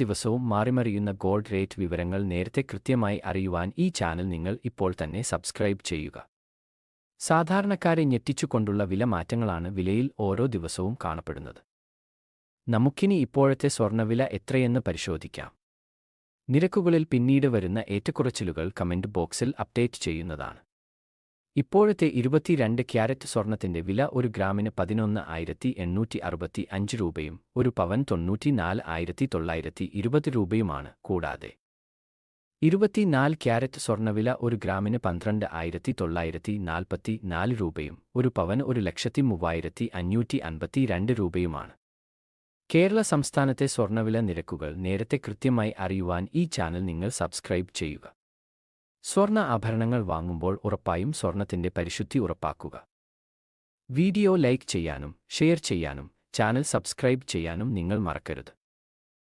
ദിവസവും മാറിമറിയുന്ന gold rate വിവരങ്ങൾ നേരത്തെ കൃത്യമായി അറിയുവാൻ ഈ ചാനൽ നിങ്ങൾ ഇപ്പോൾ തന്നെ സബ്സ്ക്രൈബ് ചെയ്യുക. സാധാരണക്കാരെ ഞെട്ടിച്ചുകൊണ്ടുള്ള വില മാറ്റങ്ങളാണ് വിലയിൽ ഓരോ ദിവസവും കാണപ്പെടുന്നത്. നമുക്കിനി ഇപ്പോഴത്തെ സ്വർണവില എത്രയെന്ന് പരിശോധിക്കാം. നിരക്കുകളിൽ പിന്നീട് വരുന്ന ഏറ്റക്കുറച്ചിലുകൾ കമന്റ് ബോക്സിൽ അപ്ഡേറ്റ് ചെയ്യുന്നതാണ്. ഇപ്പോഴത്തെ ഇരുപത്തിരണ്ട് ക്യാരറ്റ് സ്വർണത്തിന്റെ വില ഒരു ഗ്രാമിന് പതിനൊന്ന് ആയിരത്തി എണ്ണൂറ്റി അറുപത്തി അഞ്ച് രൂപയും ഒരു പവൻ തൊണ്ണൂറ്റിനാല് ആയിരത്തി തൊള്ളായിരത്തി ഇരുപത് രൂപയുമാണ്. കൂടാതെ ഇരുപത്തിനാല് ക്യാരറ്റ് സ്വർണവില ഒരു ഗ്രാമിന് പന്ത്രണ്ട് ആയിരത്തി തൊള്ളായിരത്തി നാൽപ്പത്തി നാല് രൂപയും ഒരു പവൻ ഒരു ലക്ഷത്തി മൂവായിരത്തി അഞ്ഞൂറ്റി അൻപത്തി രണ്ട് രൂപയുമാണ്. കേരള സംസ്ഥാനത്തെ സ്വർണവില നിരക്കുകൾ നേരത്തെ കൃത്യമായി അറിയുവാൻ ഈ ചാനൽ നിങ്ങൾ സബ്സ്ക്രൈബ് ചെയ്യുക. സ്വർണ ആഭരണങ്ങൾ വാങ്ങുമ്പോൾ ഉറപ്പായും സ്വർണത്തിന്റെ പരിശുദ്ധി ഉറപ്പാക്കുക. വീഡിയോ ലൈക്ക് ചെയ്യാനും ഷെയർ ചെയ്യാനും ചാനൽ സബ്സ്ക്രൈബ് ചെയ്യാനും നിങ്ങൾ മറക്കരുത്.